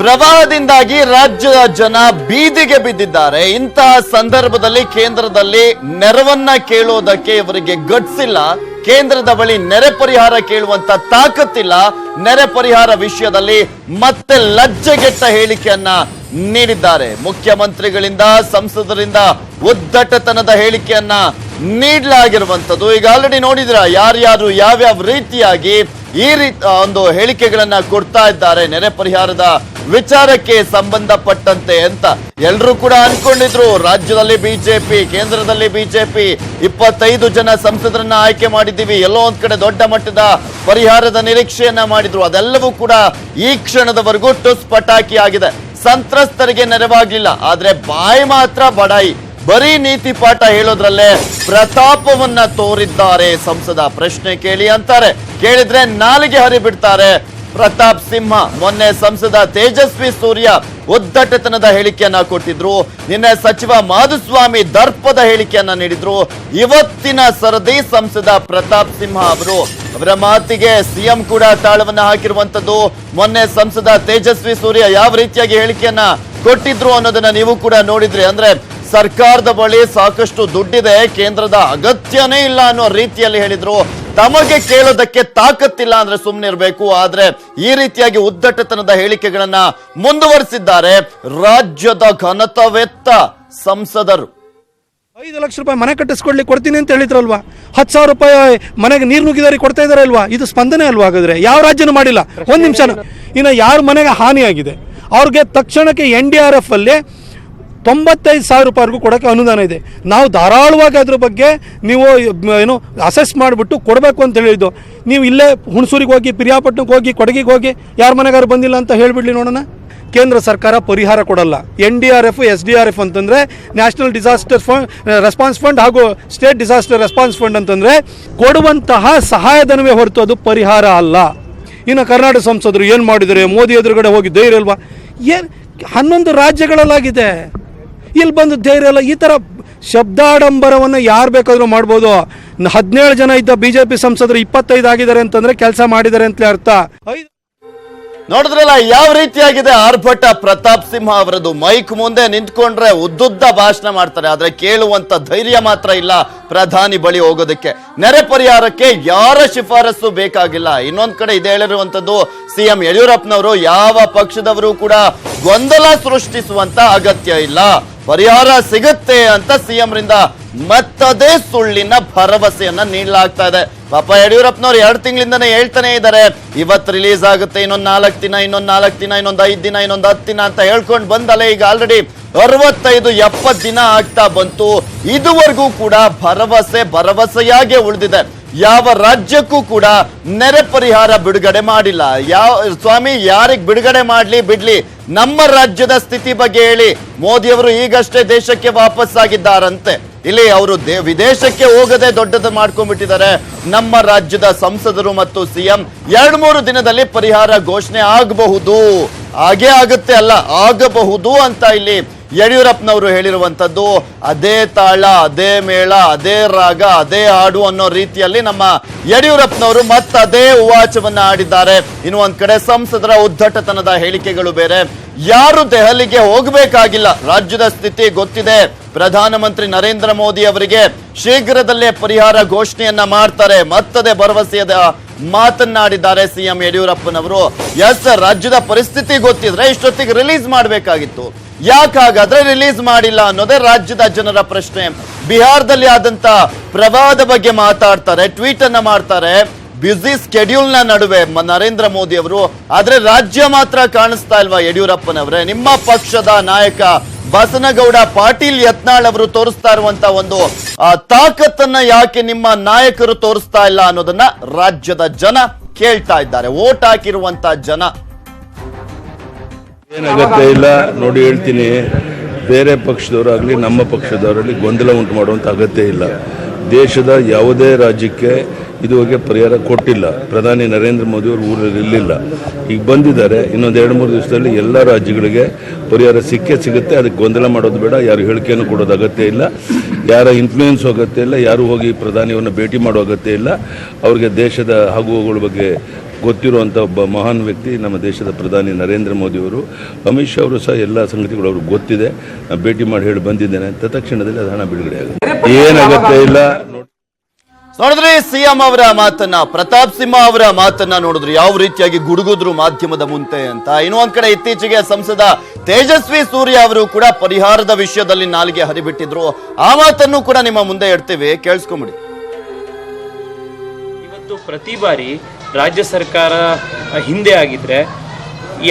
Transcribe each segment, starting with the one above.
ಪ್ರವಾಹದಿಂದಾಗಿ ರಾಜ್ಯದ ಜನ ಬೀದಿಗೆ ಬಿದ್ದಿದ್ದಾರೆ. ಇಂತಹ ಸಂದರ್ಭದಲ್ಲಿ ಕೇಂದ್ರದಲ್ಲಿ ನೆರವನ್ನ ಕೇಳೋದಕ್ಕೆ ಇವರಿಗೆ ಗಟ್ಸಿಲ್ಲ. ಕೇಂದ್ರದ ಬಳಿ ನೆರೆ ಪರಿಹಾರ ಕೇಳುವಂತ ತಾಕತ್ತಿಲ್ಲ. ನೆರೆ ಪರಿಹಾರ ವಿಷಯದಲ್ಲಿ ಮತ್ತೆ ಲಜ್ಜೆಗೆಟ್ಟ ಹೇಳಿಕೆಯನ್ನ ನೀಡಿದ್ದಾರೆ. ಮುಖ್ಯಮಂತ್ರಿಗಳಿಂದ, ಸಂಸದರಿಂದ ಉದ್ದಟತನದ ಹೇಳಿಕೆಯನ್ನ ನೀಡಲಾಗಿರುವಂತದ್ದು ಈಗ ಆಲ್ರೆಡಿ ನೋಡಿದ್ರ ಯಾರ್ಯಾರು ಯಾವ್ಯಾವ ರೀತಿಯಾಗಿ ಈ ರೀತಿ ಒಂದು ಹೇಳಿಕೆಗಳನ್ನ ಕೊಡ್ತಾ ಇದ್ದಾರೆ. ನೆರೆ ಪರಿಹಾರದ ವಿಚಾರಕ್ಕೆ ಸಂಬಂಧಪಟ್ಟಂತೆ ಅಂತ ಎಲ್ಲರೂ ಕೂಡ ಅನ್ಕೊಂಡಿದ್ರು. ರಾಜ್ಯದಲ್ಲಿ ಬಿಜೆಪಿ, ಕೇಂದ್ರದಲ್ಲಿ ಬಿಜೆಪಿ, ಇಪ್ಪತ್ತೈದು ಜನ ಸಂಸದರನ್ನ ಆಯ್ಕೆ ಮಾಡಿದ್ದೀವಿ. ಎಲ್ಲೋ ಒಂದ್ ಕಡೆ ದೊಡ್ಡ ಮಟ್ಟದ ಪರಿಹಾರದ ನಿರೀಕ್ಷೆಯನ್ನ ಮಾಡಿದ್ರು. ಅದೆಲ್ಲವೂ ಕೂಡ ಈ ಕ್ಷಣದವರೆಗೂ ಟುಸ್ ಪಟಾಕಿ ಆಗಿದೆ. ಸಂತ್ರಸ್ತರಿಗೆ ನೆರವಾಗ್ಲಿಲ್ಲ. ಆದ್ರೆ ಬಾಯಿ ಮಾತ್ರ ಬಡಾಯಿ. ಬರೀ ನೀತಿ ಪಾಠ ಹೇಳೋದ್ರಲ್ಲೇ ಪ್ರತಾಪವನ್ನ ತೋರಿದ್ದಾರೆ ಸಂಸದ. ಪ್ರಶ್ನೆ ಕೇಳಿ ಅಂತಾರೆ. ಕೇಳಿದ್ರೆ ನಾಲಿಗೆ ಹರಿ ಬಿಡ್ತಾರೆ ಪ್ರತಾಪ್ ಸಿಂಹ ಮೊನ್ನೆ ಸಂಸದ ತೇಜಸ್ವಿ ಸೂರ್ಯ ಉದ್ದಟತನದ ಹೇಳಿಕೆಯನ್ನ ಕೊಟ್ಟಿದ್ರು. ನಿನ್ನೆ ಸಚಿವ ಮಾಧುಸ್ವಾಮಿ ದರ್ಪದ ಹೇಳಿಕೆಯನ್ನ ನೀಡಿದ್ರು. ಇವತ್ತಿನ ಸರದಿ ಸಂಸದ ಪ್ರತಾಪ್ ಸಿಂಹ ಅವರು. ಅವರ ಮಾತಿಗೆ ಸಿಎಂ ಕೂಡ ತಾಳವನ್ನ ಹಾಕಿರುವಂತದ್ದು. ಮೊನ್ನೆ ಸಂಸದ ತೇಜಸ್ವಿ ಸೂರ್ಯ ಯಾವ ರೀತಿಯಾಗಿ ಹೇಳಿಕೆಯನ್ನ ಕೊಟ್ಟಿದ್ರು ಅನ್ನೋದನ್ನ ನೀವು ಕೂಡ ನೋಡಿದ್ರಿ. ಅಂದ್ರೆ ಸರ್ಕಾರದ ಬಳಿ ಸಾಕಷ್ಟು ದುಡ್ಡಿದೆ, ಕೇಂದ್ರದ ಅಗತ್ಯನೇ ಇಲ್ಲ ಅನ್ನೋ ರೀತಿಯಲ್ಲಿ ಹೇಳಿದ್ರು. ತಮಗೆ ಕೇಳೋದಕ್ಕೆ ತಾಕತ್ತಿಲ್ಲ ಅಂದ್ರೆ ಸುಮ್ಮನೆ ಇರಬೇಕು ಆದ್ರೆ ಈ ರೀತಿಯಾಗಿ ಉದ್ದಟತನದ ಹೇಳಿಕೆಗಳನ್ನ ಮುಂದುವರಿಸಿದ್ದಾರೆ ರಾಜ್ಯದ ಘನತವೆತ್ತ ಸಂಸದರು. ಐದು ಲಕ್ಷ ರೂಪಾಯಿ ಮನೆ ಕಟ್ಟಿಸ್ಕೊಡ್ಲಿಕ್ಕೆ ಕೊಡ್ತೀನಿ ಅಂತ ಹೇಳಿದ್ರಲ್ವಾ? ಹತ್ತು ಸಾವಿರ ರೂಪಾಯಿ ಮನೆಗೆ ನೀರು ನುಗ್ಗಿದಾರಿ ಕೊಡ್ತಾ ಇದಾರೆ ಅಲ್ವಾ ಇದು ಸ್ಪಂದನೆ ಅಲ್ವಾ ಹಾಗಾದ್ರೆ? ಯಾವ ರಾಜ್ಯನೂ ಮಾಡಿಲ್ಲ. ಒಂದು ನಿಮಿಷ. ಇನ್ನು ಯಾರ ಮನೆಗೆ ಹಾನಿಯಾಗಿದೆ? ಅವ್ರಿಗೆ ತಕ್ಷಣಕ್ಕೆ ಎನ್ ಡಿ ಆರ್ ಎಫ್ ಅಲ್ಲಿ ತೊಂಬತ್ತೈದು ಸಾವಿರ ರೂಪಾಯಿವರೆಗೂ ಕೊಡೋಕ್ಕೆ ಅನುದಾನ ಇದೆ. ನಾವು ಧಾರಾಳವಾಗಿ ಅದ್ರ ಬಗ್ಗೆ ನೀವು ಏನು ಅಸೆಸ್ ಮಾಡಿಬಿಟ್ಟು ಕೊಡಬೇಕು ಅಂತ ಹೇಳಿದ್ದು. ನೀವು ಇಲ್ಲೇ ಹುಣಸೂರಿಗೆ ಹೋಗಿ, ಪಿರಿಯಾಪಟ್ಟಣಕ್ಕೆ ಹೋಗಿ, ಕೊಡಗಿಗೆ ಹೋಗಿ, ಯಾರ ಮನೆಗಾರು ಬಂದಿಲ್ಲ ಅಂತ ಹೇಳಿಬಿಡ್ಲಿ ನೋಡೋಣ. ಕೇಂದ್ರ ಸರ್ಕಾರ ಪರಿಹಾರ ಕೊಡಲ್ಲ. N D R F, S D R F ಅಂತಂದರೆ national disaster fund, response fund ಹಾಗೂ ಸ್ಟೇಟ್ ಡಿಸಾಸ್ಟರ್ ರೆಸ್ಪಾನ್ಸ್ ಫಂಡ್ ಅಂತಂದರೆ ಕೊಡುವಂತಹ ಸಹಾಯಧನವೇ ಹೊರತು ಅದು ಪರಿಹಾರ ಅಲ್ಲ. ಇನ್ನು ಕರ್ನಾಟಕ ಸಂಸದರು ಏನು ಮಾಡಿದರೆ? ಮೋದಿ ಎದುರುಗಡೆ ಹೋಗಿ ಧೈರ್ಯ ಅಲ್ವಾ ಏನು, ಹನ್ನೊಂದು ರಾಜ್ಯಗಳಲ್ಲಾಗಿದೆ. ಇಲ್ಲಿ ಬಂದು ಧೈರ್ಯ ಇಲ್ಲ. ಈ ಥರ ಶಬ್ದಾಡಂಬರವನ್ನು ಯಾರು ಬೇಕಾದರೂ ಮಾಡ್ಬೋದು. ಹದಿನೇಳು ಜನ ಇದ್ದ ಬಿ ಜೆ ಪಿ ಸಂಸದರು ಇಪ್ಪತ್ತೈದು ಆಗಿದ್ದಾರೆ ಅಂತಂದರೆ ಕೆಲಸ ಮಾಡಿದ್ದಾರೆ ಅಂತಲೇ ಅರ್ಥ. ನೋಡಿದ್ರಲ್ಲ, ಯಾವ ರೀತಿಯಾಗಿದೆ ಆರ್ಭಟ? ಪ್ರತಾಪ್ ಸಿಂಹ ಅವರದು ಮೈಕ್ ಮುಂದೆ ನಿಂತ್ಕೊಂಡ್ರೆ ಉದ್ದುದ್ದ ಭಾಷಣ ಮಾಡ್ತಾರೆ. ಆದ್ರೆ ಕೇಳುವಂತ ಧೈರ್ಯ ಮಾತ್ರ ಇಲ್ಲ ಪ್ರಧಾನಿ ಬಳಿ ಹೋಗೋದಕ್ಕೆ. ನೆರೆ ಪರಿಹಾರಕ್ಕೆ ಯಾರ ಶಿಫಾರಸು ಬೇಕಾಗಿಲ್ಲ. ಇನ್ನೊಂದ್ ಕಡೆ ಇದೆ ಹೇಳಿರುವಂತದ್ದು, ಸಿಎಂ ಯಡಿಯೂರಪ್ಪನವರು ಯಾವ ಪಕ್ಷದವರು ಕೂಡ ಗೊಂದಲ ಸೃಷ್ಟಿಸುವಂತ ಅಗತ್ಯ ಇಲ್ಲ. ಪರಿಹಾರ ಸಿಗುತ್ತೆ ಅಂತ ಸಿಎಂ ರಿಂದ ಮತ್ತದೇ ಸುಳ್ಳಿನ ಭರವಸೆಯನ್ನ ನೀಡಲಾಗ್ತಾ ಇದೆ. ಪಾಪ ಯಡಿಯೂರಪ್ಪನವ್ರು ಎರಡು ತಿಂಗಳಿಂದನೇ ಹೇಳ್ತಾನೆ ಇದ್ದಾರೆ. ಇವತ್ತು ರಿಲೀಸ್ ಆಗುತ್ತೆ, ಇನ್ನೊಂದ್ ನಾಲ್ಕು ದಿನ, ಇನ್ನೊಂದ್ ನಾಲ್ಕು ದಿನ, ಇನ್ನೊಂದ್ ಐದು ದಿನ, ಇನ್ನೊಂದ್ ಹತ್ತು ದಿನ ಅಂತ ಹೇಳ್ಕೊಂಡು ಬಂದಲ್ಲ ಈಗ ಆಲ್ರೆಡಿ ಅರವತ್ತೈದು, ಎಪ್ಪತ್ತು ದಿನ ಆಗ್ತಾ ಬಂತು. ಇದುವರೆಗೂ ಕೂಡ ಭರವಸೆ ಭರವಸೆಯಾಗೆ ಉಳಿದಿದೆ. ಯಾವ ರಾಜ್ಯಕ್ಕೂ ಕೂಡ ನೆರೆ ಪರಿಹಾರ ಬಿಡುಗಡೆ ಮಾಡಿಲ್ಲ. ಯಾವ, ಸ್ವಾಮಿ, ಯಾರಿಗೆ ಬಿಡುಗಡೆ ಮಾಡ್ಲಿ, ಬಿಡ್ಲಿ? ನಮ್ಮ ರಾಜ್ಯದ ಸ್ಥಿತಿ ಬಗ್ಗೆ ಹೇಳಿ. ಮೋದಿಯವರು ಈಗಷ್ಟೇ ದೇಶಕ್ಕೆ ವಾಪಸ್ಸಾಗಿದ್ದಾರಂತೆ. ಇಲ್ಲಿ ಅವರು ವಿದೇಶಕ್ಕೆ ಹೋಗದೆ ದೊಡ್ಡದು ಮಾಡ್ಕೊಂಡ್ಬಿಟ್ಟಿದ್ದಾರೆ. ನಮ್ಮ ರಾಜ್ಯದ ಸಂಸದರು ಮತ್ತು ಸಿಎಂ ಎರಡ್ ಮೂರು ದಿನದಲ್ಲಿ ಪರಿಹಾರ ಘೋಷಣೆ ಆಗಬಹುದು. ಹಾಗೆ ಆಗುತ್ತೆ ಅಲ್ಲ, ಆಗಬಹುದು ಅಂತ ಇಲ್ಲಿ ಯಡಿಯೂರಪ್ಪನವರು ಹೇಳಿರುವಂಥದ್ದು, ಅದೇ ತಾಳ, ಅದೇ ಮೇಳ, ಅದೇ ರಾಗ, ಅದೇ ಹಾಡು ಅನ್ನೋ ರೀತಿಯಲ್ಲಿ ನಮ್ಮ ಯಡಿಯೂರಪ್ಪನವರು ಮತ್ತದೇ ಉವಾಚವನ್ನು ಆಡಿದ್ದಾರೆ ಇನ್ನು ಒಂದು ಕಡೆ ಸಂಸದರ ಉದ್ದಟತನದ ಹೇಳಿಕೆಗಳು ಬೇರೆ. ಯಾರು ದೆಹಲಿಗೆ ಹೋಗಬೇಕಾಗಿಲ್ಲ? ರಾಜ್ಯದ ಸ್ಥಿತಿ ಗೊತ್ತಿದೆ. ಪ್ರಧಾನಮಂತ್ರಿ ನರೇಂದ್ರ ಮೋದಿ ಅವರಿಗೆ ಶೀಘ್ರದಲ್ಲೇ ಪರಿಹಾರ ಘೋಷಣೆಯನ್ನ ಮಾಡ್ತಾರೆ. ಮತ್ತದೇ ಭರವಸೆಯದ ಮಾತನ್ನಾಡಿದ್ದಾರೆ ಸಿಎಂ ಯಡಿಯೂರಪ್ಪನವರು. ಎಸ್ ರಾಜ್ಯದ ಪರಿಸ್ಥಿತಿ ಗೊತ್ತಿದ್ರೆ ಇಷ್ಟೊತ್ತಿಗೆ ರಿಲೀಸ್ ಮಾಡಬೇಕಾಗಿತ್ತು. ಯಾಕಾಗಾದ್ರೆ ರಿಲೀಸ್ ಮಾಡಿಲ್ಲ ಅನ್ನೋದೇ ರಾಜ್ಯದ ಜನರ ಪ್ರಶ್ನೆ. ಬಿಹಾರದಲ್ಲಿ ಆದಂತ ಪ್ರವಾಹದ ಬಗ್ಗೆ ಮಾತಾಡ್ತಾರೆ, ಟ್ವೀಟ್ ಅನ್ನ ಮಾಡ್ತಾರೆ. ಬ್ಯುಸಿ ಸ್ಕೆಡ್ಯೂಲ್ನ ನಡುವೆ ನರೇಂದ್ರ ಮೋದಿ ಅವರು ಆದ್ರೆ ರಾಜ್ಯ ಮಾತ್ರ ಕಾಣಿಸ್ತಾ ಇಲ್ವಾ ಯಡಿಯೂರಪ್ಪನವರೇ? ನಿಮ್ಮ ಪಕ್ಷದ ನಾಯಕ ಬಸನಗೌಡ ಪಾಟೀಲ್ ಯತ್ನಾಳ್ ಅವರು ತೋರಿಸ್ತಾ ಇರುವಂತ ಒಂದು ತಾಕತ್ತನ್ನ ಯಾಕೆ ನಿಮ್ಮ ನಾಯಕರು ತೋರಿಸ್ತಾ ಇಲ್ಲ ಅನ್ನೋದನ್ನ ರಾಜ್ಯದ ಜನ ಕೇಳ್ತಾ ಇದ್ದಾರೆ. ಓಟ್ ಹಾಕಿರುವಂತ ಜನ. ಏನಾಗತ್ತೆ ಇಲ್ಲ, ನೋಡಿ ಹೇಳ್ತೀನಿ. ಬೇರೆ ಪಕ್ಷದವರಾಗಲಿ ನಮ್ಮ ಪಕ್ಷದವರಲ್ಲಿ ಗೊಂದಲ ಉಂಟು ಮಾಡುವಂಥ ಅಗತ್ಯ ಇಲ್ಲ. ದೇಶದ ಯಾವುದೇ ರಾಜ್ಯಕ್ಕೆ ಇದುವರೆಗೆ ಪರಿಹಾರ ಕೊಟ್ಟಿಲ್ಲ. ಪ್ರಧಾನಿ ನರೇಂದ್ರ ಮೋದಿ ಅವರು ಊರಲ್ಲಿ ಇರಲಿಲ್ಲ. ಈಗ ಬಂದಿದ್ದಾರೆ. ಇನ್ನೊಂದು ಎರಡು, ಮೂರು ದಿವಸದಲ್ಲಿ ಎಲ್ಲ ರಾಜ್ಯಗಳಿಗೆ ಪರಿಹಾರ ಸಿಕ್ಕೇ ಸಿಗುತ್ತೆ. ಅದಕ್ಕೆ ಗೊಂದಲ ಮಾಡೋದು ಬೇಡ. ಯಾರು ಹೇಳಿಕೆಯನ್ನು ಕೊಡೋದು ಅಗತ್ಯ ಇಲ್ಲ. ಯಾರ ಇನ್ಫ್ಲೂಯೆನ್ಸ್ ಅಗತ್ಯ ಇಲ್ಲ. ಯಾರು ಹೋಗಿ ಪ್ರಧಾನಿಯನ್ನು ಭೇಟಿ ಮಾಡೋ ಅಗತ್ಯ ಇಲ್ಲ. ಅವ್ರಿಗೆ ದೇಶದ ಆಗುವಗಳ ಬಗ್ಗೆ ಗೊತ್ತಿರುವಂಥ ಒಬ್ಬ ಮಹಾನ್ ವ್ಯಕ್ತಿ ನಮ್ಮ ದೇಶದ ಪ್ರಧಾನಿ ನರೇಂದ್ರ ಮೋದಿಯವರು. ಅಮಿತ್ ಶಾ ಅವರು ಸಹ ಎಲ್ಲ ಸಂಗತಿಗಳು ಅವ್ರಿಗೆ ಗೊತ್ತಿದೆ. ಭೇಟಿ ಮಾಡಿ ಹೇಳಿ ಬಂದಿದ್ದೇನೆ. ಅಂತ ತಕ್ಷಣದಲ್ಲಿ ಅದು ಹಣ ಬಿಡುಗಡೆ ಆಗುತ್ತೆ. ಏನಾಗುತ್ತೆ ಇಲ್ಲ. ನೋಡಿದ್ರೆ ನೋಡಿದ್ರಿ ಸಿಎಂ ಅವರ ಮಾತನ್ನ ಪ್ರತಾಪ್ ಸಿಂಹ ಅವರ ಮಾತನ್ನ ನೋಡಿದ್ರು. ಯಾವ ರೀತಿಯಾಗಿ ಗುಡುಗುದ್ರು ಮಾಧ್ಯಮದ ಮುಂದೆ ಅಂತ. ಇನ್ನು ಒಂದ್ ಕಡೆ ಇತ್ತೀಚೆಗೆ ಸಂಸದ ತೇಜಸ್ವಿ ಸೂರ್ಯ ಅವರು ಕೂಡ ಪರಿಹಾರದ ವಿಷಯದಲ್ಲಿ ನಾಲಿಗೆ ಹರಿಬಿಟ್ಟಿದ್ರು. ಆ ಮಾತನ್ನು ಕೂಡ ನಿಮ್ಮ ಮುಂದೆ ಇಡ್ತೀವಿ. ಕೇಳಿಸ್ಕೊಂಬಿಡಿ. ಇವತ್ತು ಪ್ರತಿ ಬಾರಿ ರಾಜ್ಯ ಸರ್ಕಾರ ಹಿಂದೆ ಆಗಿದ್ರೆ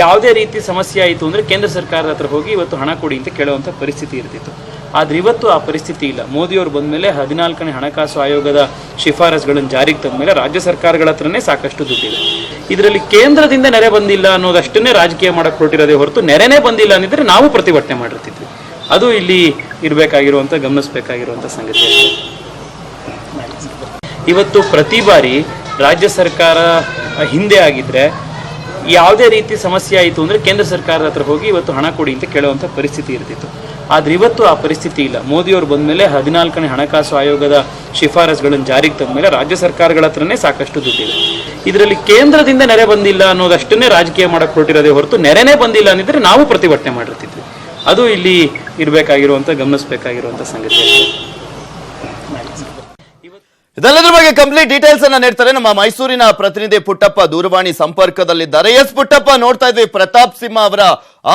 ಯಾವುದೇ ರೀತಿ ಸಮಸ್ಯೆ ಆಯಿತು ಅಂದರೆ ಕೇಂದ್ರ ಸರ್ಕಾರದ ಹತ್ರ ಹೋಗಿ ಇವತ್ತು ಹಣ ಕೊಡಿ ಅಂತ ಕೇಳುವಂಥ ಪರಿಸ್ಥಿತಿ ಇರ್ತಿತ್ತು. ಆದರೆ ಇವತ್ತು ಆ ಪರಿಸ್ಥಿತಿ ಇಲ್ಲ. ಮೋದಿಯವರು ಬಂದ ಮೇಲೆ ಹದಿನಾಲ್ಕನೇ ಹಣಕಾಸು ಆಯೋಗದ ಶಿಫಾರಸುಗಳನ್ನು ಜಾರಿಗೆ ತಂದ ಮೇಲೆ ರಾಜ್ಯ ಸರ್ಕಾರಗಳ ಹತ್ರನೇ ಸಾಕಷ್ಟು ದುಡ್ಡಿದೆ. ಇದರಲ್ಲಿ ಕೇಂದ್ರದಿಂದ ನೆರೆ ಬಂದಿಲ್ಲ ಅನ್ನೋದಷ್ಟನ್ನೇ ರಾಜಕೀಯ ಮಾಡಕ್ಕೆ ಹೊರಟಿರೋದೇ ಹೊರತು ನೆರೆನೇ ಬಂದಿಲ್ಲ ಅಂದಿದ್ರೆ ನಾವು ಪ್ರತಿಭಟನೆ ಮಾಡಿರ್ತಿದ್ವಿ. ಅದು ಇಲ್ಲಿ ಇರಬೇಕಾಗಿರುವಂಥ ಗಮನಿಸಬೇಕಾಗಿರುವಂಥ ಸಂಗತಿ. ಇವತ್ತು ಪ್ರತಿ ಬಾರಿ ರಾಜ್ಯ ಸರ್ಕಾರ ಹಿಂದೆ ಆಗಿದ್ರೆ ಯಾವುದೇ ರೀತಿ ಸಮಸ್ಯೆ ಆಯಿತು ಅಂದರೆ ಕೇಂದ್ರ ಸರ್ಕಾರದ ಹತ್ರ ಹೋಗಿ ಇವತ್ತು ಹಣ ಕೊಡಿ ಅಂತ ಕೇಳುವಂಥ ಪರಿಸ್ಥಿತಿ ಇರ್ತಿತ್ತು. ಆದರೆ ಇವತ್ತು ಆ ಪರಿಸ್ಥಿತಿ ಇಲ್ಲ. ಮೋದಿಯವರು ಬಂದ ಮೇಲೆ ಹದಿನಾಲ್ಕನೇ ಹಣಕಾಸು ಆಯೋಗದ ಶಿಫಾರಸುಗಳನ್ನು ಜಾರಿಗೆ ತಂದ ಮೇಲೆ ರಾಜ್ಯ ಸರ್ಕಾರಗಳ ಹತ್ರನೇ ಸಾಕಷ್ಟು ದುಡ್ಡಿದೆ. ಇದರಲ್ಲಿ ಕೇಂದ್ರದಿಂದ ನೆರೆ ಬಂದಿಲ್ಲ ಅನ್ನೋದಷ್ಟನ್ನೇ ರಾಜಕೀಯ ಮಾಡಕ್ಕೆ ಹೊರಟಿರೋದೇ ಹೊರತು ನೆರೆನೇ ಬಂದಿಲ್ಲ ಅಂದಿದ್ರೆ ನಾವು ಪ್ರತಿಭಟನೆ ಮಾಡಿರ್ತಿದ್ವಿ. ಅದು ಇಲ್ಲಿ ಇರಬೇಕಾಗಿರುವಂಥ ಗಮನಿಸಬೇಕಾಗಿರುವಂಥ ಸಂಗತಿ. ಇದೆಲ್ಲದ್ರ ಬಗ್ಗೆ ಕಂಪ್ಲೀಟ್ ಡೀಟೇಲ್ಸ್ ಅನ್ನ ನೀಡ್ತಾರೆ ನಮ್ಮ ಮೈಸೂರಿನ ಪ್ರತಿನಿಧಿ ಪುಟ್ಟಪ್ಪ ದೂರವಾಣಿ ಸಂಪರ್ಕದಲ್ಲಿದ್ದಾರೆ. ಎಸ್ ಪುಟ್ಟಪ್ಪ, ನೋಡ್ತಾ ಇದ್ವಿ, ಪ್ರತಾಪ್ ಸಿಂಹ ಅವರ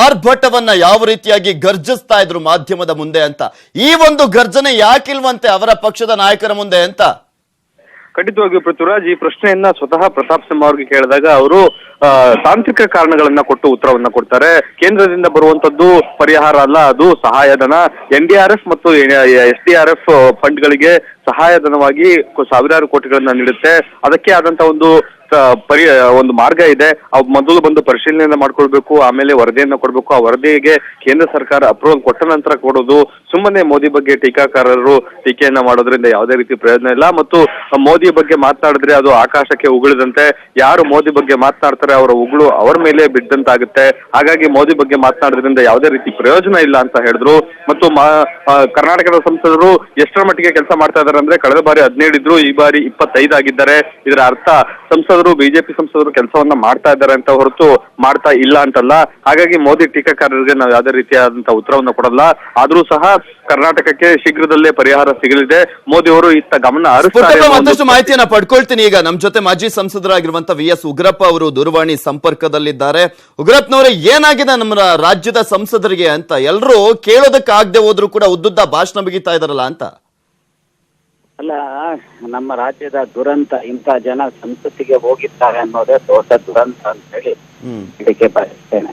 ಆರ್ಭಟವನ್ನ ಯಾವ ರೀತಿಯಾಗಿ ಗರ್ಜಿಸ್ತಾ ಇದ್ರು ಮಾಧ್ಯಮದ ಮುಂದೆ ಅಂತ. ಈ ಒಂದು ಗರ್ಜನೆ ಯಾಕಿಲ್ವಂತೆ ಅವರ ಪಕ್ಷದ ನಾಯಕರ ಮುಂದೆ ಅಂತ? ಖಂಡಿತವಾಗಿಯೂ ಪೃಥ್ವಿರಾಜ್, ಈ ಪ್ರಶ್ನೆಯನ್ನ ಸ್ವತಃ ಪ್ರತಾಪ್ ಸಿಂಹ ಅವರಿಗೆ ಕೇಳಿದಾಗ ಅವರು ತಾಂತ್ರಿಕ ಕಾರಣಗಳನ್ನ ಕೊಟ್ಟು ಉತ್ತರವನ್ನ ಕೊಡ್ತಾರೆ. ಕೇಂದ್ರದಿಂದ ಬರುವಂತದ್ದು ಪರಿಹಾರ ಅಲ್ಲ, ಅದು ಸಹಾಯಧನ. ಎನ್ ಡಿ ಎಫ್ ಮತ್ತು ಎಸ್ ಡಿ ಆರ್ ಎಫ್ ಫಂಡ್ಗಳಿಗೆ ಸಹಾಯಧನವಾಗಿ ಸಾವಿರಾರು ಕೋಟಿಗಳನ್ನ ನೀಡುತ್ತೆ. ಅದಕ್ಕೆ ಆದಂತ ಒಂದು ಪರಿ, ಒಂದು ಮಾರ್ಗ ಇದೆ. ಅವ್ ಮೊದಲು ಬಂದು ಪರಿಶೀಲನೆ ಮಾಡ್ಕೊಳ್ಬೇಕು, ಆಮೇಲೆ ವರದಿಯನ್ನ ಕೊಡ್ಬೇಕು. ಆ ವರದಿಗೆ ಕೇಂದ್ರ ಸರ್ಕಾರ ಅಪ್ರೂವಲ್ ಕೊಟ್ಟ ನಂತರ ಕೊಡೋದು. ಸುಮ್ಮನೆ ಮೋದಿ ಬಗ್ಗೆ ಟೀಕಾಕಾರರು ಟೀಕೆಯನ್ನ ಮಾಡೋದ್ರಿಂದ ಯಾವುದೇ ರೀತಿ ಪ್ರಯೋಜನ ಇಲ್ಲ. ಮತ್ತು ಮೋದಿ ಬಗ್ಗೆ ಮಾತನಾಡಿದ್ರೆ ಅದು ಆಕಾಶಕ್ಕೆ ಉಗುಳಿದಂತೆ. ಯಾರು ಮೋದಿ ಬಗ್ಗೆ ಮಾತನಾಡ್ತಾರೆ, ಅವರ ಉಗುಳು ಅವರ ಮೇಲೆ ಬಿದ್ದಂತಾಗುತ್ತೆ. ಹಾಗಾಗಿ ಮೋದಿ ಬಗ್ಗೆ ಮಾತನಾಡೋದ್ರಿಂದ ಯಾವುದೇ ರೀತಿ ಪ್ರಯೋಜನ ಇಲ್ಲ ಅಂತ ಹೇಳಿದ್ರು. ಮತ್ತು ಕರ್ನಾಟಕದ ಸಂಸದರು ಎಷ್ಟರ ಮಟ್ಟಿಗೆ ಕೆಲಸ ಮಾಡ್ತಾ ಇದ್ದಾರೆ ಅಂದ್ರೆ, ಕಳೆದ ಬಾರಿ ಹದಿನೇಳು ಇದ್ರು ಈ ಬಾರಿ ಇಪ್ಪತ್ತೈದು ಆಗಿದ್ದಾರೆ. ಇದರ ಅರ್ಥ ಸಂಸದರು ಬಿಜೆಪಿ ಸಂಸದರು ಕೆಲಸವನ್ನ ಮಾಡ್ತಾ ಇದ್ದಾರೆ ಅಂತ ಹೊರತು ಮಾಡ್ತಾ ಇಲ್ಲ ಅಂತಲ್ಲ. ಹಾಗಾಗಿ ಮೋದಿ ಟೀಕಾಕಾರರಿಗೆ ನಾವು ಯಾವುದೇ ರೀತಿಯಾದಂತಹ ಉತ್ತರವನ್ನ ಕೊಡಲ್ಲ. ಆದ್ರೂ ಸಹ ಕರ್ನಾಟಕಕ್ಕೆ ಶೀಘ್ರದಲ್ಲೇ ಪರಿಹಾರ ಸಿಗಲಿದೆ. ಮೋದಿ ಅವರು ಇತ್ತ ಗಮನ ಹರಿಸ್ತಾರೆ ಒಂದಷ್ಟು ಮಾಹಿತಿಯನ್ನ ಪಡ್ಕೊಳ್ತೀನಿ. ಈಗ ನಮ್ ಜೊತೆ ಮಾಜಿ ಸಂಸದರಾಗಿರುವಂತ ವಿ ಎಸ್ ಉಗ್ರಪ್ಪ ಅವರು ದೂರವಾಣಿ ಸಂಪರ್ಕದಲ್ಲಿದ್ದಾರೆ. ಉಗ್ರಪ್ಪನವರೇ ಏನಾಗಿದೆ ನಮ್ಮ ರಾಜ್ಯದ ಸಂಸದರಿಗೆ ಅಂತ? ಎಲ್ಲರೂ ಕೇಳೋದಕ್ಕಾಗದೆ ಹೋದ್ರು ಕೂಡ ಉದ್ದುದ್ದ ಭಾಷಣ ಬಿಗಿತಾ ಇದಾರಲ್ಲ ಅಂತ. ಅಲ್ಲ ನಮ್ಮ ರಾಜ್ಯದ ದುರಂತ ಇಂಥ ಜನ ಸಂಸತ್ತಿಗೆ ಹೋಗಿದ್ದಾರೆ ಅನ್ನೋದೇ ದೊಡ್ಡ ದುರಂತ ಅಂತ ಹೇಳಿ ಹೇಳಿಕೆ ಬಯಸ್ತೇನೆ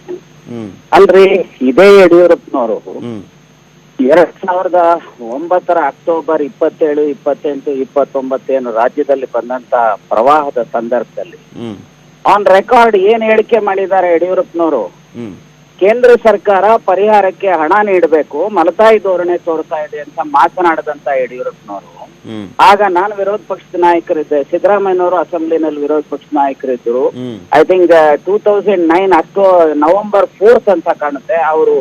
ಅಲ್ರಿ ಇದೇ ಯಡಿಯೂರಪ್ಪನವರು ಎರಡ್ ಸಾವಿರದ ಒಂಬತ್ತರ ಅಕ್ಟೋಬರ್ ಇಪ್ಪತ್ತೇಳು ಇಪ್ಪತ್ತೆಂಟು ಇಪ್ಪತ್ತೊಂಬತ್ತೇನು ರಾಜ್ಯದಲ್ಲಿ ಬಂದಂತ ಪ್ರವಾಹದ ಸಂದರ್ಭದಲ್ಲಿ ಆನ್ ರೆಕಾರ್ಡ್ ಏನ್ ಹೇಳಿಕೆ ಮಾಡಿದ್ದಾರೆ ಯಡಿಯೂರಪ್ಪನವರು? ಕೇಂದ್ರ ಸರ್ಕಾರ ಪರಿಹಾರಕ್ಕೆ ಹಣ ನೀಡಬೇಕು ಮಲತಾಯಿ ಧೋರಣೆ ತೋರ್ತಾ ಇದೆ ಅಂತ ಮಾತನಾಡದಂತ ಯಡಿಯೂರಪ್ಪನವರು. ಆಗ ನಾನು ವಿರೋಧ ಪಕ್ಷದ ನಾಯಕರಿದ್ದೆ ಸಿದ್ದರಾಮಯ್ಯನವರು ಅಸೆಂಬ್ಲಿನಲ್ಲಿ ವಿರೋಧ ಪಕ್ಷದ ನಾಯಕರಿದ್ದರು. I think two thousand nine October November fourth ಅಂತ ಕಾಣುತ್ತೆ. ಅವರು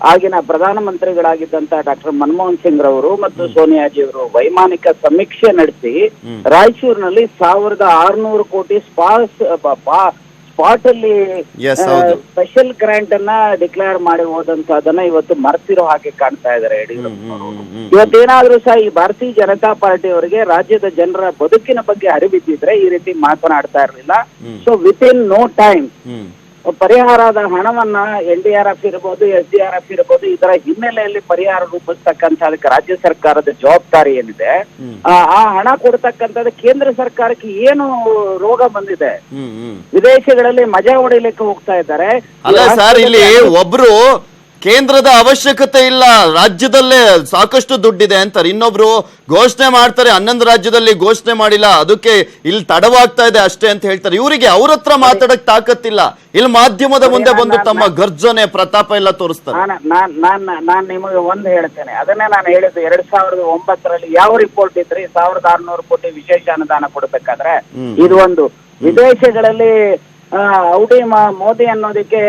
ಆಗಿನ ಪ್ರಧಾನಮಂತ್ರಿಗಳಾಗಿದ್ದಂತ ಡಾಕ್ಟರ್ ಮನಮೋಹನ್ ಸಿಂಗ್ ರವರು ಮತ್ತು ಸೋನಿಯಾಜಿ ಅವರು ವೈಮಾನಿಕ ಸಮೀಕ್ಷೆ ನಡೆಸಿ ರಾಯಚೂರಿನಲ್ಲಿ ಸಾವಿರದ ಆರ್ನೂರು ಕೋಟಿ ಸ್ಪಾಸ್ ಸ್ಪಾಟ್ ಅಲ್ಲಿ. ಸ್ಪೆಷಲ್ ಗ್ರಾಂಟ್ ಅನ್ನ ಡಿಕ್ಲೇರ್ ಮಾಡಿ ಹೋದಂತದನ್ನ ಇವತ್ತು ಮರ್ತಿರೋ ಹಾಗೆ ಕಾಣ್ತಾ ಇದಾರೆ ಯಡಿಯೂರಪ್ಪ ಇವತ್ತೇನಾದ್ರೂ ಸಹ ಈ ಭಾರತೀಯ ಜನತಾ ಪಾರ್ಟಿ ಅವರಿಗೆ ರಾಜ್ಯದ ಜನರ ಬದುಕಿನ ಬಗ್ಗೆ ಅರಿವಿದ್ದಿದ್ರೆ ಈ ರೀತಿ ಮಾತನಾಡ್ತಾ ಇರಲಿಲ್ಲ. So with in no time ಪರಿಹಾರದ ಹಣವನ್ನ ಎನ್ ಡಿ ಆರ್ ಎಫ್ ಇರ್ಬೋದು ಎಸ್ ಡಿ ಆರ್ ಎಫ್ ಇರ್ಬೋದು ಇದರ ಹಿನ್ನೆಲೆಯಲ್ಲಿ ಪರಿಹಾರ ರೂಪಿಸ್ತಕ್ಕಂತ ಅದಕ್ಕೆ ರಾಜ್ಯ ಸರ್ಕಾರದ ಜವಾಬ್ದಾರಿ ಏನಿದೆ ಆ ಹಣ ಕೊಡ್ತಕ್ಕಂಥದ್ದು ಕೇಂದ್ರ ಸರ್ಕಾರಕ್ಕೆ ಏನು ರೋಗ ಬಂದಿದೆ? ವಿದೇಶಗಳಲ್ಲಿ ಮಜಾ ಹೊಡಿಲಿಕ್ಕೆ ಹೋಗ್ತಾ ಇದ್ದಾರೆ. ಅಲ್ಲ ಸರ್ ಇಲ್ಲಿ ಒಬ್ರು ಕೇಂದ್ರದ ಅವಶ್ಯಕತೆ ಇಲ್ಲ. ರಾಜ್ಯದಲ್ಲೇ ಸಾಕಷ್ಟು ದುಡ್ಡಿದೆ ಅಂತಾರೆ. ಇನ್ನೊಬ್ರು ಘೋಷಣೆ ಮಾಡ್ತಾರೆ ಹನ್ನೊಂದು ರಾಜ್ಯದಲ್ಲಿ ಘೋಷಣೆ ಮಾಡಿಲ್ಲ ಅದಕ್ಕೆ ಇಲ್ಲಿ ತಡವಾಗ್ತಾ ಇದೆ ಅಷ್ಟೇ ಅಂತ ಹೇಳ್ತಾರೆ. ಇವರಿಗೆ ಅವ್ರ ಹತ್ರ ಮಾತಾಡಕ್ ತಾಕತ್ತಿಲ್ಲ. ಇಲ್ಲಿ ಮಾಧ್ಯಮದ ಮುಂದೆ ಬಂದು ತಮ್ಮ ಗರ್ಜನೆ ಪ್ರತಾಪ ಎಲ್ಲ ತೋರಿಸ್ತಾರೆ. ನಾನು ನಾನ್ ನಾನ್ ನಾನ್ ನಿಮಗೆ ಒಂದು ಹೇಳ್ತೇನೆ. ಅದನ್ನೇ ನಾನು ಹೇಳಿದ್ದು ಎರಡ್ ಸಾವಿರದ ಒಂಬತ್ತರಲ್ಲಿ ಯಾವ ರಿಪೋರ್ಟ್ ಇದ್ರಿ? ಸಾವಿರದ ಆರ್ನೂರು ಕೋಟಿ ವಿಶೇಷ ಅನುದಾನ ಕೊಡ್ಬೇಕಾದ್ರೆ ಇದು ಒಂದು. ವಿದೇಶಗಳಲ್ಲಿ ಔಡಿ ಮ- ಮೋದಿ ಅನ್ನೋದಕ್ಕೆ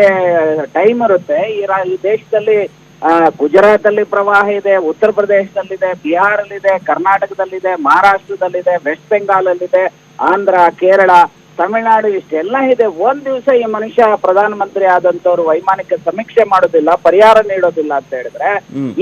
ಟೈಮ್ ಇರುತ್ತೆ. ಈ ಈ ದೇಶದಲ್ಲಿ ಆ, ಗುಜರಾತ್ ಅಲ್ಲಿ ಪ್ರವಾಹ ಇದೆ ಉತ್ತರ ಪ್ರದೇಶದಲ್ಲಿದೆ ಬಿಹಾರಲ್ಲಿದೆ ಕರ್ನಾಟಕದಲ್ಲಿದೆ ಮಹಾರಾಷ್ಟ್ರದಲ್ಲಿದೆ ವೆಸ್ಟ್ ಬೆಂಗಾಲ್ ಅಲ್ಲಿದೆ ಆಂಧ್ರ ಕೇರಳ ತಮಿಳುನಾಡು ಇಷ್ಟೆಲ್ಲ ಇದೆ. ಒಂದ್ ದಿವಸ ಈ ಮನುಷ್ಯ ಪ್ರಧಾನಮಂತ್ರಿ ಆದಂತವ್ರು ವೈಮಾನಿಕ ಸಮೀಕ್ಷೆ ಮಾಡೋದಿಲ್ಲ ಪರಿಹಾರ ನೀಡೋದಿಲ್ಲ ಅಂತ ಹೇಳಿದ್ರೆ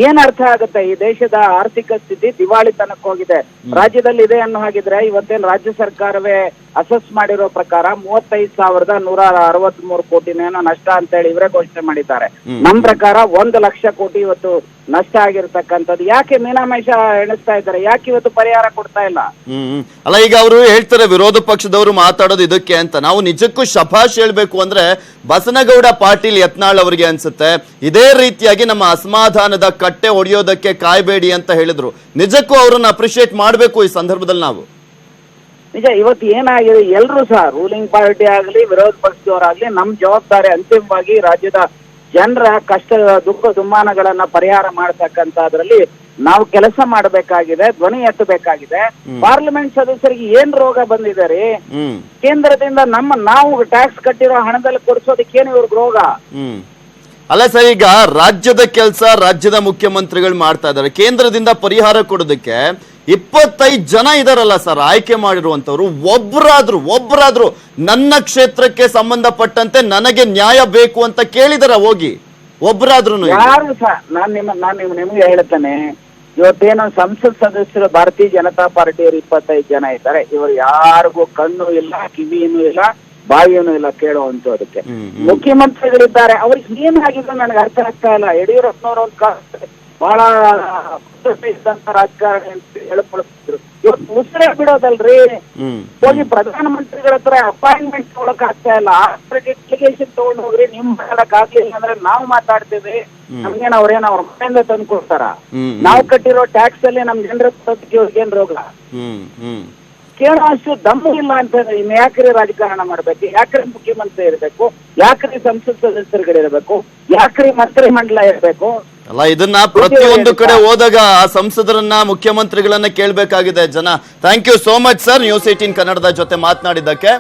ಏನ್ ಅರ್ಥ ಆಗುತ್ತೆ? ಈ ದೇಶದ ಆರ್ಥಿಕ ಸ್ಥಿತಿ ದಿವಾಳಿತನಕ್ಕೆ ಹೋಗಿದೆ ರಾಜ್ಯದಲ್ಲಿ ಇದೆ ಅನ್ನೋ ಹಾಗಿದ್ರೆ ಇವತ್ತೇನ್ ರಾಜ್ಯ ಸರ್ಕಾರವೇ ಅಸೆಸ್ ಮಾಡಿರೋ ಪ್ರಕಾರ ಮೂವತ್ತೈದು ಸಾವಿರದ ನೂರ ಅರವತ್ ಮೂರು ಕೋಟಿನೇನೋ ನಷ್ಟ ಅಂತ ಹೇಳಿ ಇವರೇ ಘೋಷಣೆ ಮಾಡಿದ್ದಾರೆ. ನಮ್ ಪ್ರಕಾರ ಒಂದ್ ಲಕ್ಷ ಕೋಟಿ ಇವತ್ತು ನಷ್ಟ ಆಗಿರ್ತಕ್ಕಂಥದ್ದು. ಯಾಕೆ ಮೀನಾಮೇಷ ಎಣಿಸ್ತಾ ಇದ್ದಾರೆ? ಯಾಕೆ ಇವತ್ತು ಪರಿಹಾರ ಕೊಡ್ತಾ ಇಲ್ಲ. ಅಲ್ಲ ಈಗ ಅವರು ಹೇಳ್ತಾರೆ ವಿರೋಧ ಪಕ್ಷದವರು ಮಾತಾಡೋದು ಇದಕ್ಕೆ ಅಂತ. ನಾವು ನಿಜಕ್ಕೂ ಶಭಾಷ್ ಹೇಳ್ಬೇಕು ಅಂದ್ರೆ ಬಸನಗೌಡ ಪಾಟೀಲ್ ಯತ್ನಾಳ್ ಅವರಿಗೆ ಅನ್ಸುತ್ತೆ. ಇದೇ ರೀತಿಯಾಗಿ ನಮ್ಮ ಅಸಮಾಧಾನದ ಕಟ್ಟೆ ಒಡೆಯೋದಕ್ಕೆ ಕಾಯ್ಬೇಡಿ ಅಂತ ಹೇಳಿದ್ರು. ನಿಜಕ್ಕೂ ಅವರನ್ನ ಅಪ್ರಿಶಿಯೇಟ್ ಮಾಡಬೇಕು ಈ ಸಂದರ್ಭದಲ್ಲಿ ನಾವು. ನಿಜ ಇವತ್ತು ಏನಾಗಿದೆ? ಎಲ್ರು ಸಹ ರೂಲಿಂಗ್ ಪಾರ್ಟಿ ಆಗ್ಲಿ ವಿರೋಧ ಪಕ್ಷದವರಾಗ್ಲಿ ನಮ್ ಜವಾಬ್ದಾರಿ ಅಂತಿಮವಾಗಿ ರಾಜ್ಯದ ಜನರ ಕಷ್ಟ ದುಃಖ ದುಮ್ಮಾನಗಳನ್ನ ಪರಿಹಾರ ಮಾಡ್ತಕ್ಕಂಥದ್ರಲ್ಲಿ ನಾವು ಕೆಲಸ ಮಾಡಬೇಕಾಗಿದೆ ಧ್ವನಿ ಎತ್ತಬೇಕಾಗಿದೆ. ಪಾರ್ಲಿಮೆಂಟ್ ಸದಸ್ಯರಿಗೆ ಏನ್ ರೋಗ ಬಂದಿದೆ ರೀ? ಕೇಂದ್ರದಿಂದ ನಮ್ಮ ನಾವು ಟ್ಯಾಕ್ಸ್ ಕಟ್ಟಿರೋ ಹಣದಲ್ಲಿ ಕೊಡಿಸೋದಕ್ಕೇನು ಇವ್ರಿಗೆ ರೋಗ? ಅಲ್ಲ ಸರ್ ಈಗ ರಾಜ್ಯದ ಕೆಲಸ ರಾಜ್ಯದ ಮುಖ್ಯಮಂತ್ರಿಗಳು ಮಾಡ್ತಾ ಇದ್ದಾರೆ. ಕೇಂದ್ರದಿಂದ ಪರಿಹಾರ ಕೊಡೋದಕ್ಕೆ ಇಪ್ಪತ್ತೈದು ಜನ ಇದಾರಲ್ಲ ಸರ್ ಆಯ್ಕೆ ಮಾಡಿರುವಂತವ್ರು ಒಬ್ಬರಾದ್ರು ಒಬ್ಬರಾದ್ರು ನನ್ನ ಕ್ಷೇತ್ರಕ್ಕೆ ಸಂಬಂಧಪಟ್ಟಂತೆ ನನಗೆ ನ್ಯಾಯ ಬೇಕು ಅಂತ ಕೇಳಿದಾರ ಹೋಗಿ? ಒಬ್ಬರಾದ್ರು ಯಾರು ಸಹ ನಾನ್ ನಿಮ್ಮ ನಾನ್ ನಿಮ್ ನಿಮ್ಗೆ ಹೇಳ್ತೇನೆ ಇವತ್ತೇನು ಸಂಸತ್ ಸದಸ್ಯರು ಭಾರತೀಯ ಜನತಾ ಪಾರ್ಟಿಯವರು ಇಪ್ಪತ್ತೈದು ಜನ ಇದ್ದಾರೆ. ಇವರು ಯಾರಿಗೂ ಕಣ್ಣು ಇಲ್ಲ ಕಿವಿಯೂ ಇಲ್ಲ ಬಾಯಿನೂ ಇಲ್ಲ ಕೇಳುವಂತದಕ್ಕೆ ಮುಖ್ಯಮಂತ್ರಿಗಳಿದ್ದಾರೆ. ಅವ್ರಿಗೆ ಏನಾಗಿದ್ರು ನನಗೆ ಅರ್ಥ ಆಗ್ತಾ ಇಲ್ಲ. ಯಡಿಯೂರಪ್ಪನವರು ಒಂದು ಬಹಳ ಇದ್ದಂತ ರಾಜಕಾರಣಿ ಅಂತ ಹೇಳ್ಕೊಳ್ತಿದ್ರು. ಇವತ್ತು ಉಸಿರೇ ಬಿಡೋದಲ್ರಿ. ಹೋಗಿ ಪ್ರಧಾನಮಂತ್ರಿಗಳ ಹತ್ರ ಅಪಾಯಿಂಟ್ಮೆಂಟ್ ತಗೊಳಕ್ ಆಗ್ತಾ ಇಲ್ಲ. ಅಪ್ಲಿಕೇಶನ್ ತಗೊಂಡ್ ಹೋಗ್ರಿ ನಿಮ್ ಮಾಡಕ್ ಆಗ್ಲಿಲ್ಲ ಅಂದ್ರೆ ನಾವು ಮಾತಾಡ್ತೀವಿ. ನಮ್ಗೇನ್ ಅವ್ರೇನ್ ಅವ್ರ ಮನೆಯಿಂದ ತಂದು ಕೊಡ್ತಾರ? ನಾವು ಕಟ್ಟಿರೋ ಟ್ಯಾಕ್ಸ್ ಅಲ್ಲಿ ನಮ್ ಜನರ ಏನ್ ರೋಗ? ಕೇಳೋ ಅಷ್ಟು ದಮ್ಮ ಇಲ್ಲ ಅಂತ ಇನ್ ಯಾಕ್ರಿ ರಾಜಕಾರಣ ಮಾಡ್ಬೇಕು? ಯಾಕ್ರಿ ಮುಖ್ಯಮಂತ್ರಿ ಇರ್ಬೇಕು? ಯಾಕ್ರಿ ಸಂಸತ್ ಸದಸ್ಯರುಗಳಿರ್ಬೇಕು? ಯಾಕ್ರಿ ಮಂತ್ರಿ ಮಂಡಲ ಇರ್ಬೇಕು? ಅಲ್ಲ, ಇದನ್ನ ಪ್ರತಿಯೊಂದು ಕಡೆ ಹೋದಾಗ ಆ ಸಂಸದರನ್ನ, ಮುಖ್ಯಮಂತ್ರಿಗಳನ್ನ ಕೇಳ್ಬೇಕಾಗಿದೆ ಜನ. Thank you so much sir news eighteen ಕನ್ನಡದ ಜೊತೆ ಮಾತನಾಡಿದ್ದಕ್ಕೆ.